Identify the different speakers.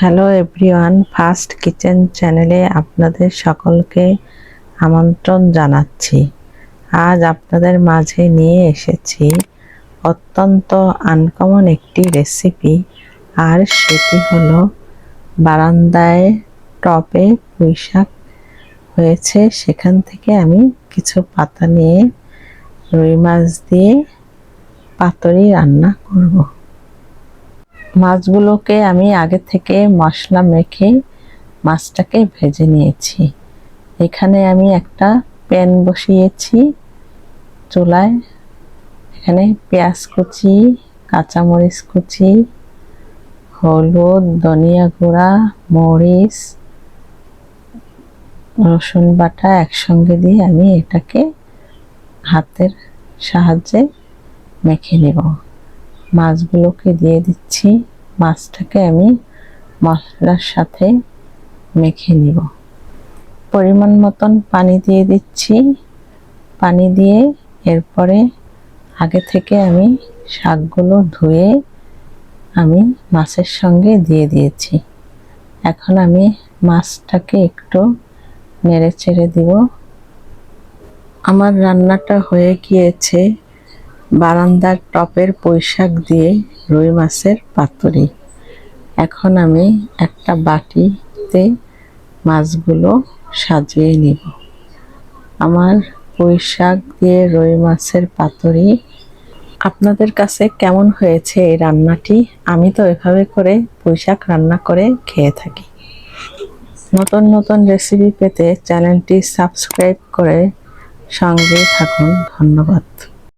Speaker 1: Hello everyone, first kitchen চ্যানেলে আপনাদের সকলকে আমন্ত্রণ জানাচ্ছি। আজ আপনাদের মাঝে নিয়ে এসেছি অত্যন্ত আনকমন একটি রেসিপি আর সেটি হলো বারান্দায় টবে পুঁই শাক হয়েছে। সেখান থেকে আমি কিছু পাতা নিয়ে রুই মাছ দিয়ে পাতুরি রান্না করব। মাছগুলোকে আমি আগে থেকে মশলা মেখে মাছটাকে ভেজে নিয়েছি। এখানে আমি একটা প্যান বসিয়েছি চুলায়। এখানে পেঁয়াজ কুচি, কাঁচামরিচ কুচি, হলুদ, ধনিয়া গুঁড়া, মরিচ, রসুন বাটা একসঙ্গে দিয়ে আমি এটাকে হাতের সাহায্যে মেখে নেব। মাছগুলোকে দিয়ে দিচ্ছি। মাছটাকে আমি মশলার সাথে মেখে নিব। পরিমাণ মতন পানি দিয়ে দিচ্ছি। পানি দিয়ে এরপরে আগে থেকে আমি শাকগুলো ধুয়ে আমি মাছের সঙ্গে দিয়ে দিয়েছি। এখন আমি মাছটাকে একটু নেড়ে চেড়ে দিব। আমার রান্নাটা হয়ে গিয়েছে। বারান্দার টপের পুঁইশাক দিয়ে রুই মাছের পাতুরি। এখন আমি একটা বাটিতে মাছগুলো সাজিয়ে নিব। আমার পুঁইশাক দিয়ে রুই মাছের পাতুরি আপনাদের কাছে কেমন হয়েছে এই রান্নাটি? আমি তো এভাবে করে পুঁইশাক রান্না করে খেয়ে থাকি। নতুন নতুন রেসিপি পেতে চ্যানেলটি সাবস্ক্রাইব করে সঙ্গে থাকুন। ধন্যবাদ।